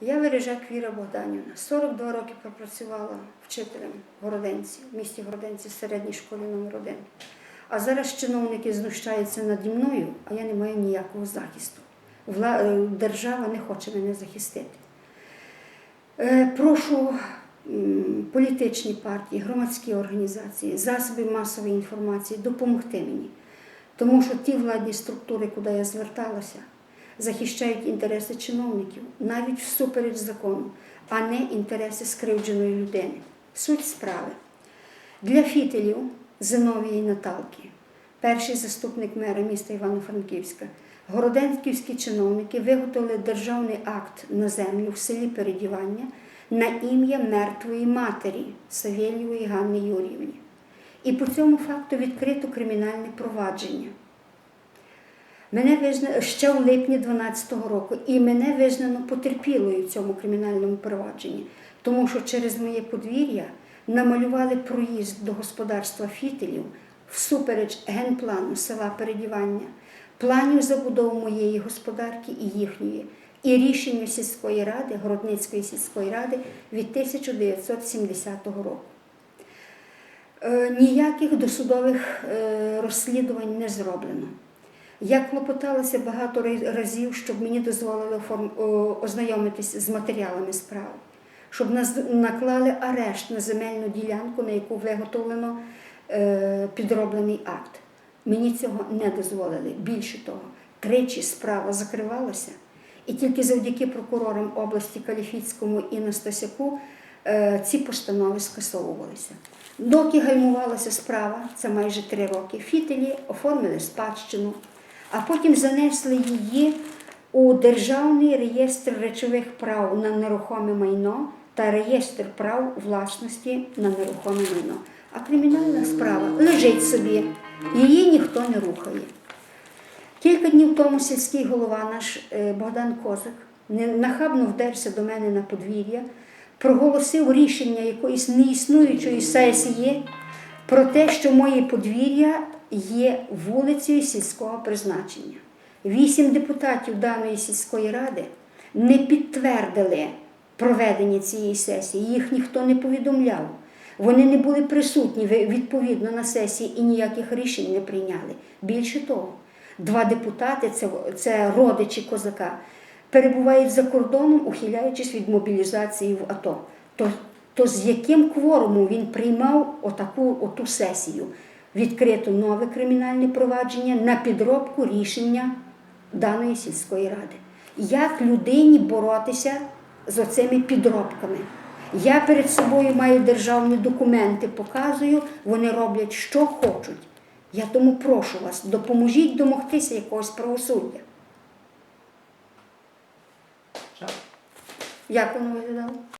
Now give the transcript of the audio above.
Я Вережак Віра Богданівна. 42 роки пропрацювала вчителем в Городенці, в місті Городенці, в середній школі номер 1 А зараз чиновники знущаються наді мною, а я не маю ніякого захисту. Е, Держава не хоче мене захистити. Е, Прошу політичні партії, громадські організації, засоби масової інформації допомогти мені. Тому що ті владні структури, куди я зверталася, захищають інтереси чиновників навіть всупереч закону, а не інтереси скривдженої людини. Суть справи. Для фітелів Зиновії Наталки, перший заступник мера міста Івано-Франківська, городенківські чиновники виготовили державний акт на землю в селі Передівання на ім'я мертвої матері Савєльєвої Ганни Юріївні. І по цьому факту відкрито кримінальне провадження. Мене визнано ще в липні 2012 року, і мене визнано потерпілою в цьому кримінальному провадженні, тому що через моє подвір'я намалювали проїзд до господарства фітелів всупереч генплану села Передівання, планів забудови моєї господарки і їхньої, і рішення сільської ради, Городницької сільської ради від 1970 року. Е, Ніяких досудових е, розслідувань не зроблено. Я клопоталася багато разів, щоб мені дозволили оформ- о, ознайомитись з матеріалами справи, щоб наз- наклали арешт на земельну ділянку, на яку виготовлено е, підроблений акт. Мені цього не дозволили. Більше того, тричі справа закривалася, і тільки завдяки прокурорам області Каліфіцькому і Настасяку е, ці постанови скасовувалися. Доки гальмувалася справа, це майже три роки, фітелі оформили спадщину, а потім занесли її у Державний реєстр речових прав на нерухоме майно та реєстр прав власності на нерухоме майно. А кримінальна справа лежить собі, її ніхто не рухає. Кілька днів тому сільський голова наш е, Богдан Козак нахабно вдерся до мене на подвір'я, проголосив рішення якоїсь неіснуючої сесії про те, що моє подвір'я є вулицею сільського призначення. Вісім депутатів даної сільської ради не підтвердили проведення цієї сесії, їх ніхто не повідомляв. Вони не були присутні відповідно на сесії і ніяких рішень не прийняли. Більше того, два депутати, це, це родичі козака, перебувають за кордоном, ухиляючись від мобілізації в АТО. То, то з яким кворумом він приймав отаку оту сесію? Відкрито нове кримінальне провадження на підробку рішення даної сільської ради. Як людині боротися з оцими підробками? Я перед собою маю державні документи, показую, вони роблять, що хочуть. Я тому прошу вас, допоможіть домогтися якогось правосуддя. Як воно виглядало?